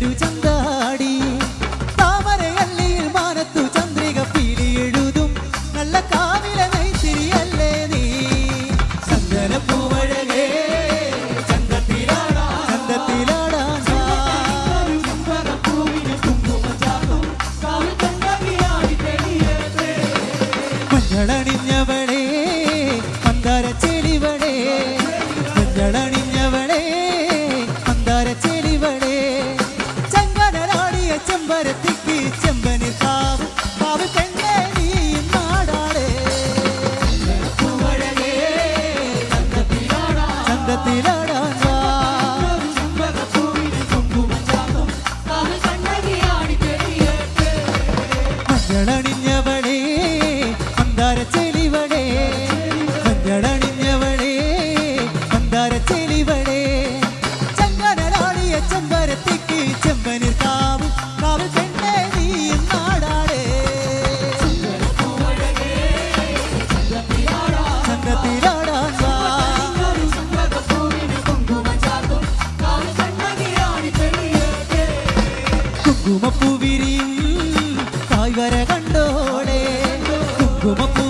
ഒരു ചന്താടി. താമരയല്ലിയിൽ മാനത്തു ചന്ദ്രിക പീലി എഴുതും. നല്ല കാവിലെ നൈത്തിരിയല്ലേ നീ? ചന്ദന പൂവഴകേ ചന്തത്തിലാടാ ചന്തത്തിലാടാ മഞ്ഞളണിഞ്ഞവളേ മന്ദാര ചെളിവളേ. പരത്തിക്ക് ചെമ്പനി കാവ് കാവ് പെണ്ണേ നീ നാടാളേ. ചന്തത്തിലാടാൻ മഞ്ഞളണിഞ്ഞവളേ മന്ദാര ചെലിവളേ മഞ്ഞളണിഞ്ഞവളേ മന്ദാര ചെലിവളേ ചങ്കനലാളിയ ചെമ്പരത്തി കുങ്കുമപ്പൂ വിരിയും കായ്വര കണ്ടോടെ കുങ്കുമപ്പൂ